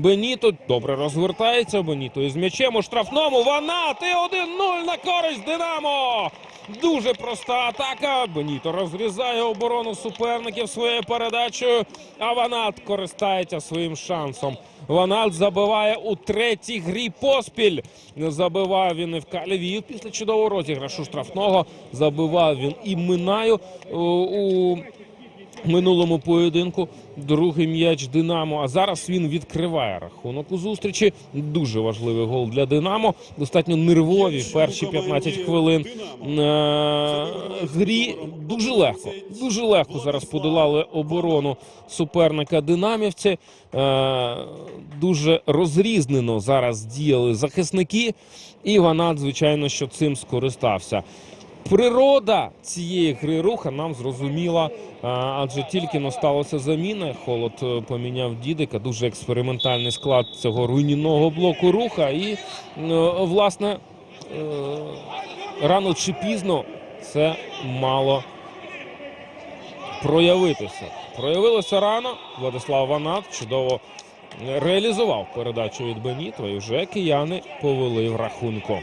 Беніто добре розвертається. Беніто із м'ячем у штрафному. Ванат і 1-0 на користь Динамо. Дуже проста атака. Беніто розрізає оборону суперників своєю передачею. А Ванат користається своїм шансом. Ванат забиває у третій грі поспіль. Не забивав він і в Калівію після чудового розіграшу штрафного. Забивав він і Минаю е, у минулому поєдинку. Другий м'яч Динамо. А зараз він відкриває рахунок у зустрічі. Дуже важливий гол для Динамо. Достатньо нервові перші 15 хвилин е, грі. Дуже легко. Дуже легко зараз подолали оборону суперника динамівці. Е, дуже розрізнено зараз діяли захисники. І Ванат, звичайно, що цим скористався. Природа цієї гри руха нам зрозуміла, адже тільки но сталося заміна. Холод е, поміняв дідика. Дуже експериментальний склад цього руйнівного блоку руха. І, е, власне, е, рано чи пізно це мало проявитися. Проявилося рано. Владислав Ванат чудово реалізував передачу від Бенітова. І вже кияни повели в рахунку.